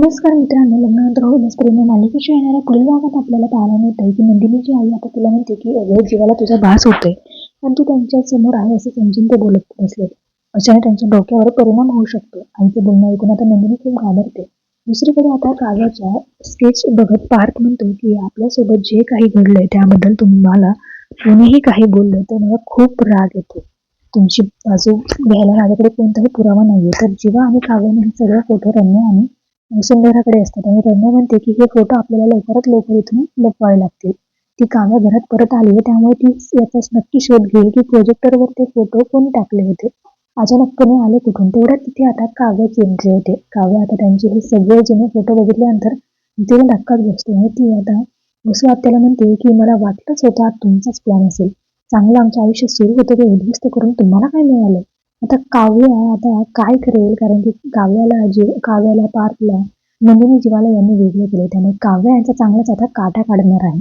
नमस्कार मित्रांनो लग्नानंतर होईलच प्रेम मालिकेच्या येणाऱ्या पुढील भागात आपल्याला पाहायला मिळतंय की नंदिनीची आई आता तिला म्हणते की अगं जीवाला तुझा भास होतोय. पण तू त्यांच्यासमोर आहे असं समजून ते बोलत बसले अचानक त्यांच्या डोक्यावर परिणाम होऊ शकतो. आईचं बोलणं ऐकून आता नंदिनी खूप घाबरते. दुसरीकडे आता काव्याच्या स्केच बघत पार्थ म्हणतो की आपल्यासोबत जे काही घडलंय त्याबद्दल तुम्हाला कोणीही काही बोललं तर मला खूप राग येतो. तुमची बाजू घ्यायला माझ्याकडे कोणताही पुरावा नाहीये. तर जीवा आणि काव्याने हे सगळं फोटो रम्या आणि सुंदराकडे असतात. आणि रम्या म्हणते की हे फोटो आपल्याला लवकरात लवकर इथून लपवावे लागतील. ती काव्या घरात परत आली आहे. त्यामुळे ती याचा नक्की शोध घेईल की प्रोजेक्टरवर ते फोटो कोणी टाकले होते. अचानकपणे आले कुठून? तेवढ्यात तिथे आता काव्याची एंट्री होते. काव्या आता त्यांचे हे सगळे जुने फोटो बघितल्यानंतर तिला धक्काच बसतो. आणि ती आता वसू त्याला म्हणते की मला वाटलंच होतं तुमचाच प्लॅन असेल. चांगलं आमचं आयुष्य सुरू होतं ते उद्ध्वस्त करून तुम्हाला काय मिळालं? आता काव्य आता काय करेल? कारण की काव्याला जी काव्याला पार्थला नंदिनी जीवाला यांनी वेगळे केले त्यामुळे काव्य यांचा चांगलाच आता काटा काढणार आहे.